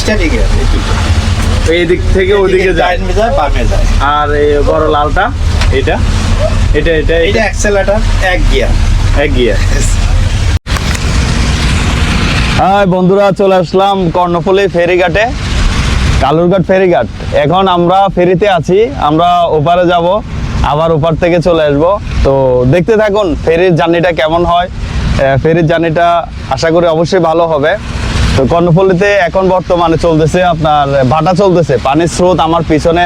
Standing এর এই দিক থেকে ওইদিকে যায়। যায় বামে যায়। আর এই বড় লালটা এটা এটা এটা এটা? অ্যাক্সেলেটার এক গিয়ার এক গিয়ার হাই বন্ধুরা চলে আসলাম কর্ণফুলি ফেরিঘাটে। কালুরঘাট ফেরিঘাট। এখন আমরা ফেরিতে আছি আমরা ওপারে যাব আবার ওপার থেকে চলে আসব। তো দেখতে থাকুন ফেরির জার্নিটা কেমন হয়। ফেরির জার্নিটা আশা করি অবশ্যই ভালো হবে। তো কর্ণফুলিতে এখন বর্তমানে চলতেছে আপনার, ভাটা চলতেছে। পানির স্রোত আমার পিছনে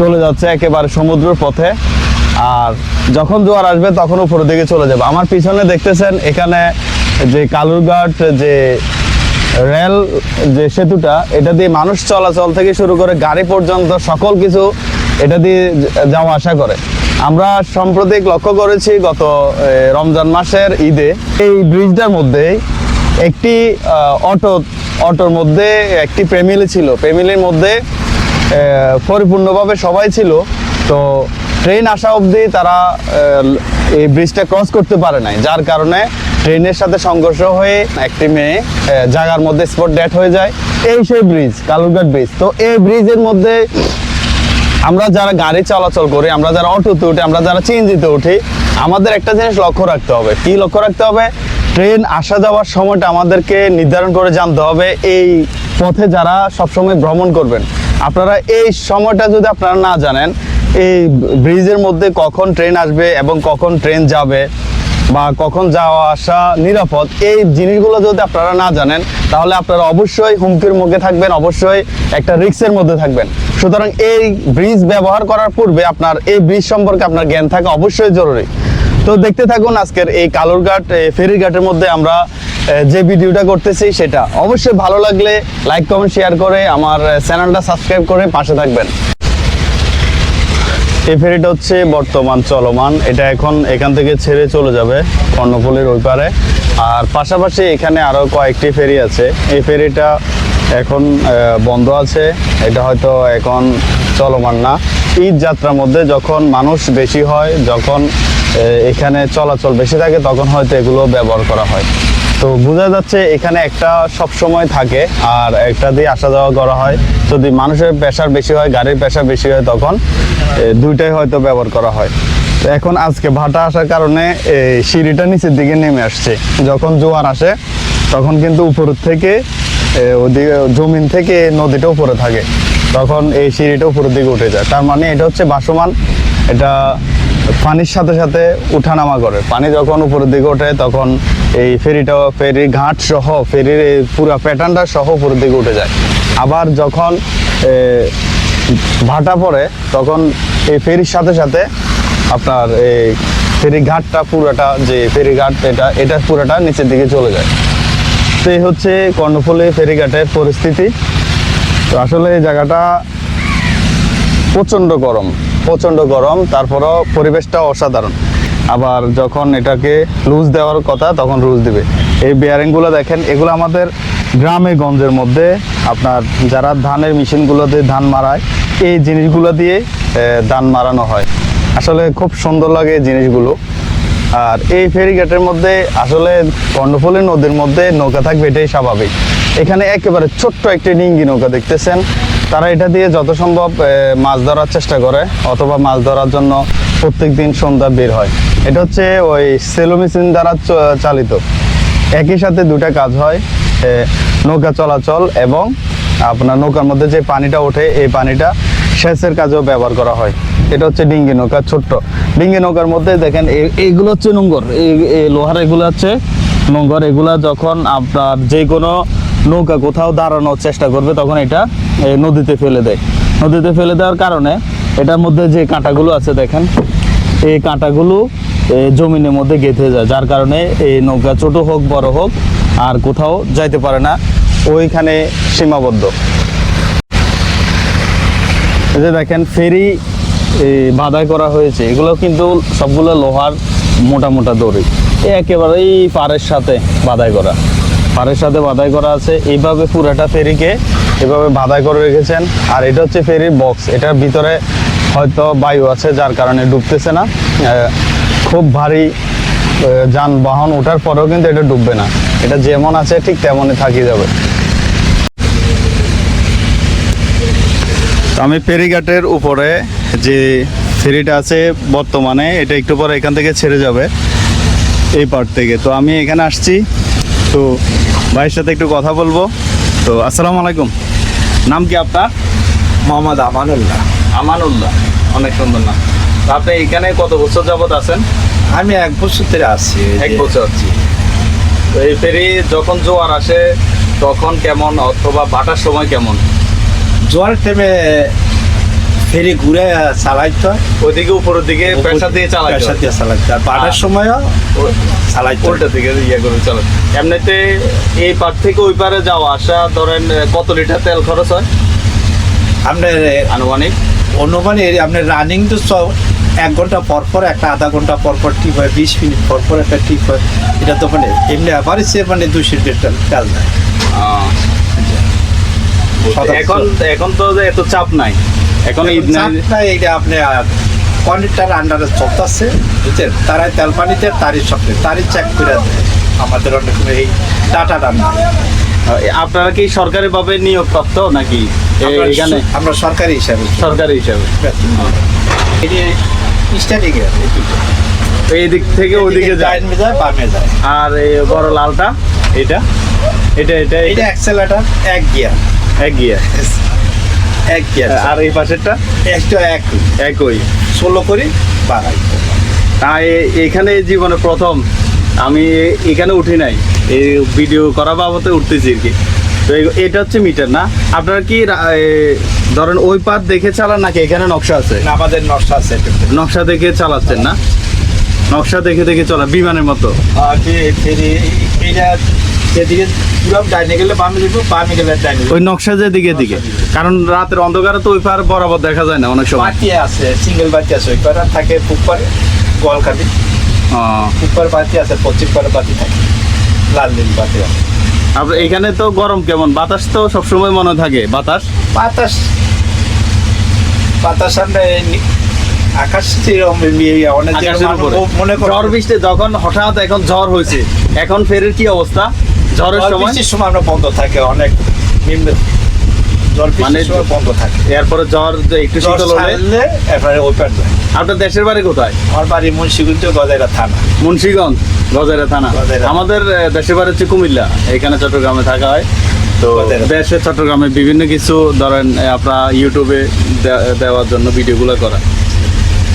চলে যাচ্ছে একেবারে সমুদ্রের পথে। আর যখন জোয়ার আসবে তখন উপরের দিকে চলে যাবে। আমার পিছনে দেখতেছেন এখানে যে কালুরঘাট যে রেল যে সেতুটা, এটা দিয়ে মানুষ চলাচল থেকে শুরু করে গাড়ি পর্যন্ত সকল কিছু এটা দিয়ে যাওয়া আসা করে। আমরা সাম্প্রতিক লক্ষ্য করেছি গত রমজান মাসের ঈদে। এই ব্রিজটার মধ্যে একটি অটো, অটোর মধ্যে একটি ফ্যামিলি ছিল। ফ্যামিলির মধ্যে পরিপূর্ণভাবে সবাই ছিল। তো ট্রেন আসা অবধি তারা এই ব্রিজটা ক্রস করতে পারে নাই। যার কারণে ট্রেনের সাথে সংঘর্ষ হয়ে একটি মেয়ে জায়গার মধ্যে স্পট ডেট হয়ে যায়। এই সেই ব্রিজ কালুরঘাট ব্রিজ তো এই ব্রিজের মধ্যে আমরা যারা গাড়ি চলাচল করি, আমরা যারা অটোতে উঠি, আমরা যারা চিনজিতে উঠি, আমাদের একটা জিনিস লক্ষ্য রাখতে হবে। কি লক্ষ্য রাখতে হবে? ট্রেন আসা যাওয়ার সময়টা আমাদেরকে নির্ধারণ করে জানতে হবে এই পথে যারা সবসময় ভ্রমণ করবেন। আপনারা এই সময়টা যদি আপনারা না জানেন, এই ব্রিজের মধ্যে কখন ট্রেন আসবে এবং কখন ট্রেন যাবে বা কখন যাওয়া আসা নিরাপদ, এই জিনিসগুলো যদি আপনারা না জানেন, তাহলে আপনারা অবশ্যই হুমকির মুখে থাকবেন, অবশ্যই একটা রিস্কের মধ্যে থাকবেন। সুতরাং এই ব্রিজ ব্যবহার করার পূর্বে আপনার এই ব্রিজ সম্পর্কে আপনার জ্ঞান থাকা অবশ্যই জরুরি। তো দেখতে থাকুন আজকের এই কালুরঘাট ফেরির ঘাটের মধ্যে আমরা যে ভিডিওটা করতেছি সেটা। অবশ্যই ভালো লাগলে লাইক, কমেন্ট, শেয়ার করে আমার চ্যানেলটা সাবস্ক্রাইব করে পাশে থাকবেন। এই ফেরিটা হচ্ছে বর্তমান চলমান। এটা এখন এখান থেকে ছেড়ে চলে যাবে কর্ণফুলির ওই পারে। আর পাশাপাশি এখানে আরও কয়েকটি ফেরি আছে। এই ফেরিটা এখন বন্ধ আছে। এটা হয়তো এখন চলমান না। ঈদ যাত্রার মধ্যে যখন মানুষ বেশি হয়, যখন এখানে চলাচল বেশি থাকে, তখন হয়তো এগুলো ব্যবহার করা হয়। তো বোঝা যাচ্ছে এখানে একটা সব সময় থাকে, আর একটা দিয়ে আসা যাওয়া করা হয়। যদি মানুষের প্রেশার বেশি হয়, গাড়ির প্রেশার বেশি হয়, তখন দুইটাই হয়তো ব্যবহার করা হয়। তো এখন আজকে ভাটা আসার কারণে এই সিঁড়িটা নিচের দিকে নেমে আসছে। যখন জোয়ার আসে, তখন কিন্তু উপর থেকে ওদিকে জমিন থেকে নদীটা উপরে থাকে। তখন এই সিঁড়িটা উপরের দিকে উঠে যায়। তার মানে এটা হচ্ছে বাসমান এটা পানির সাথে সাথে উঠানামা করে। পানি যখন উপরের দিকে ওঠে, তখন এই ফেরিটা ফেরির ঘাট সহ, ফেরির এই পুরো প্যাটার্নটা সহ উপরের দিকে উঠে যায়। আবার যখন ভাটা পড়ে, তখন এই ফেরির সাথে সাথে আপনার এই ফেরি ঘাটটা পুরোটা, যে ফেরি ঘাট, এটা এটা পুরোটা নিচের দিকে চলে যায়। তো এই হচ্ছে কর্ণফুলী ফেরিঘাটের পরিস্থিতি। তো আসলে এই জায়গাটা প্রচণ্ড গরম প্রচণ্ড গরম, তারপরও পরিবেশটা অসাধারণ। আবার যখন এটাকে লুজ দেওয়ার কথা, তখন লুজ দিবে। এই বেয়ারিংগুলো দেখেন, এগুলো আমাদের গ্রামে গঞ্জের মধ্যে আপনার যারা ধানের মেশিনগুলোতে ধান মারায়, এই জিনিসগুলো দিয়ে ধান মারানো হয়। আসলে খুব সুন্দর লাগে জিনিসগুলো। আর এই ফেরিঘাটের মধ্যে, আসলে কর্ণফুলী নদীর মধ্যে নৌকা থাকবে, এটাই স্বাভাবিক। এখানে একেবারে ছোট্ট একটি ডিঙ্গি নৌকা দেখতেছেন। তারা এটা দিয়ে যত সম্ভব মাছ ধরার চেষ্টা করে, অথবা মাছ ধরার জন্য প্রত্যেক দিন সন্ধ্যা বের হয়। এটা হচ্ছে ওই সেলো মেশিন দ্বারা চালিত। একই সাথে দুটা কাজ হয় নৌকা চলাচল এবং আপনার নৌকার মধ্যে যে পানিটা ওঠে, এই পানিটা সেচের কাজেও ব্যবহার করা হয়। এটা হচ্ছে ডিঙ্গি নৌকা, ছোট্ট। ডিঙ্গি নৌকার মধ্যে দেখেন এই- এইগুলো হচ্ছে নোংর এই লোহার এগুলো হচ্ছে নোংর এগুলা যখন আপনার যে কোনো নৌকা কোথাও দাঁড়ানোর চেষ্টা করবে, তখন এটা নদীতে ফেলে দেয়। নদীতে ফেলে দেওয়ার কারণে এটার মধ্যে যে কাঁটাগুলো আছে দেখেন, এই কাঁটাগুলো জমিনের মধ্যে গেঁথে যায়, যার কারণে এই নৌকা ছোট হোক, বড় হোক, আর কোথাও যাইতে পারে না। ওইখানে সীমাবদ্ধ। যে দেখেন, ফেরি বাধাই করা হয়েছে। এগুলো কিন্তু সবগুলো লোহার মোটা মোটা দড়ি। একেবারেই পাড়ের সাথে বাধাই করা। পাড়ের সাথে বাধাই করা আছে। এইভাবে পুরাটা ফেরিকে এভাবে বাধাই করে রেখেছেন। আর এটা হচ্ছে ফেরির বক্স এটার ভিতরে হয়তো বায়ু আছে, যার কারণে ডুবতেছে না। খুব ভারী যানবাহন। ওঠার পরেও কিন্তু এটা ডুববে না। এটা যেমন আছে, ঠিক তেমনই থাকি যাবে। আমি ফেরিঘাটের উপরে যে ফেরিটা আছে বর্তমানে, এটা একটু পরে এখান থেকে ছেড়ে যাবে, এই পার্ট থেকে। তো আমি এখানে আসছি। তো ভাইয়ের সাথে একটু কথা বলব। তো আসসালামু আলাইকুম। নাম কি আপনার? মোহাম্মদ আমানুল্লাহ। আমানুল্লাহ। অনেক সুন্দর নাম। তো আপনি এখানে কত বছর যাবত আছেন? আমি এক বছর ধরে আছি এক বছর আছি। তো এই ফেরি যখন জোয়ার আসে তখন কেমন? অথবা বাটার সময় কেমন? জোয়ার টাইমে ফেরি ঘুরে চালাইতো ওইদিকে উপরের দিকে পেশা দিয়ে চালায় পেশা দিয়ে চালাইতো আর বাটার সময়ও চালাইতো উল্টা দিকে ইয়ে করে চালায় এমনিতে এই পার থেকে ওই পারে যাওয়া আসা ধরেন কত লিটার তেল খরচ হয়? আপনার আনুমানিক? অনুমানে আপনার রানিং তো সব এক ঘণ্টা পর পর একটা আধা ঘণ্টা পর পর টিপ হয় বিশ মিনিট পর পর একটা ঠিক হয়। এটা তো মানে এমনি আবার সে মানে দুশো লিটার তেল দেয়। এখন এখন তো এত চাপ নাই। এখন এইটা আপনি কন্ডাক্টার আন্ডারে চলতেছে বুঝছেন? তারাই তেল পানিতে তারই সঙ্গে তারই চেক করে আমাদের অনেক এই ডাটা রান্না আপনারা কি সরকারি ভাবে নিয়োগ প্রাপ্ত নাকি এখানে? আমরা সরকারি হিসাবে। সরকারি হিসাবে। স্টাডি এই দিক। থেকে ওইদিকে যায়। যায় বামে যায়। আর এই বড় লালটা এটা? এটা এটা এটা এটা অ্যাক্সেলেটার এক গিয়ার এক গিয়ার এক আর এই পাশেরটা? একটা এক একই। ষোলো করি বাড়াই। তাই এখানে জীবনে প্রথম। আমি এখানে উঠি নাই। এই ভিডিও করা বাবতে উঠতেছি আর কি। তো এটা হচ্ছে মিটার না? আপনারা কি ধরেন ওই পাত দেখে চালান নাকি এখানে নকশা আছে? আমাদের নকশা আছে নকশা দেখে চালাচ্ছেন না? নকশা দেখে দেখে চলা বিমানের মতো। আর ফেরি এটা যেদিকে পুরো ডাইনে গেলে বামে দিব বামে গেলে ডাইনে ওই নকশা যে দিকে দিকে। কারণ রাতের অন্ধকারে তো ওই পার বরাবর দেখা যায় না অনেক সময়। বাতি আছে সিঙ্গেল বাতি আছে ওই পারে থাকে পুকুর গোয়ালকাটি ও, পুকুর বাতি আছে পশ্চিম পারে বাতি থাকে। লাল নীল বাতি আছে। আপনার এখানে তো গরম কেমন? বাতাস তো সবসময় মনে থাকে। বাতাস? বাতাস। বাতাস আমরা আকাশ মনে করে। ঝড় বৃষ্টি যখন হঠাৎ এখন ঝড় হয়েছে এখন ফেরের কি অবস্থা? ঝড়ের ঝড় সময়? বৃষ্টির সময় আমরা বন্ধ থাকে অনেক নিম্ন মানে বন্ধ থাকে। এরপরে যে একটু শীতল হলে? এরপরে ওপেন যায় আপনার দেশের বাড়ি কোথায়? আমার বাড়ি মুন্সিগঞ্জ গজাইরা থানা। মুন্সিগঞ্জ থানা। আমাদের দেশের বাড়ি হচ্ছে কুমিল্লা। এখানে চট্টগ্রামে থাকা হয়। তো গজারিয়া। দেশে চট্টগ্রামে বিভিন্ন কিছু ধরেন আপনার ইউটিউবে দেওয়ার জন্য ভিডিওগুলো করা।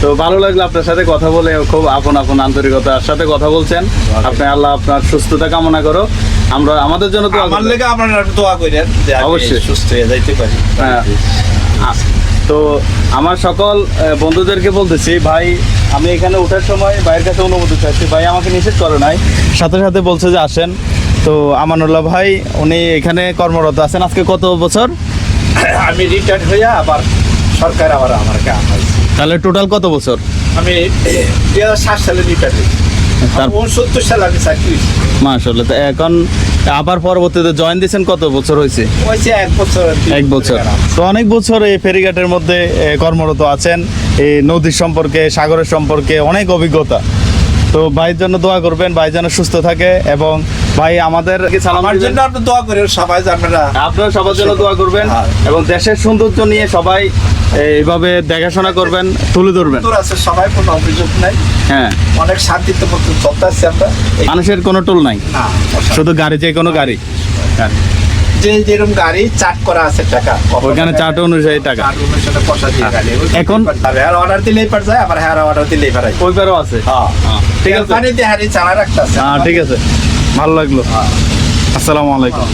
তো ভালো লাগল আপনার সাথে কথা বলে। খুব আপন আপন আন্তরিকতার সাথে কথা বলছেন। আপনি আল্লাহ আপনার সুস্থতা কামনা করো। আমরা আমাদের জন্য তো আমার লেগে আপনারা একটু দোয়া করেন যে অবশ্যই। সুস্থ হয়ে যাইতে পারি। হ্যাঁ। তো আমার সকল বন্ধুদেরকে বলতেছি ভাই আমি এখানে ওঠার সময় ভাইয়ের কাছে অনুমতি চাইছি। ভাই আমাকে নিষেধ করে নাই। সাথে সাথে বলছে যে আসেন। তো আমানুল্লাহ ভাই উনি এখানে কর্মরত আছেন আজকে কত বছর? আমি রিটায়ার্ড হয়ে আবার সরকার আবার আমার কাম তাহলে টোটাল কত বছর? আমি দুই হাজার সাত সালে রিটায়ার্ড সালে আমি চাকরি মাশাল্লাহ তো এখন আবার পরবর্তীতে জয়েন দিয়েছেন কত বছর হয়েছে? হয়েছে এক বছর এক বছর। তো অনেক বছর এই ফেরিঘাটের মধ্যে কর্মরত আছেন। এই নদীর সম্পর্কে সাগরের সম্পর্কে অনেক অভিজ্ঞতা। তো ভাইয়ের জন্য দোয়া করবেন ভাই যেন সুস্থ থাকে এবং ভাই আমাদের আমার জন্য আপনি দোয়া করেন সবাই আপনারা আপনারা সবার জন্য দোয়া করবেন হ্যাঁ। এবং দেশের সৌন্দর্য নিয়ে সবাই এইভাবে দেখাশোনা করবেন তুলে ধরবেন। তোর আছে সবাই কোনো অভিযোগ নাই। হ্যাঁ। অনেক শান্তিতে চলতে আসছি আমরা। মানুষের কোনো টোল নাই। না শুধু গাড়ি যে কোনো গাড়ি। হ্যাঁ। যে যেরকম গাড়ি চাট করা আছে টাকা। ওইখানে চাট অনুযায়ী টাকা। গাড়ি। এখন- হেয়ার অর্ডার দিলেই পার যায় আবার হেয়ার অর্ডার দিলেই পারাই ওই পারেও আছে। হ্যাঁ। হ্যাঁ, ঠিক আছে। পানিতে হারি চালা রাখতে আছে। হ্যাঁ ঠিক আছে। ভালো লাগল। আসসালামু আলাইকুম।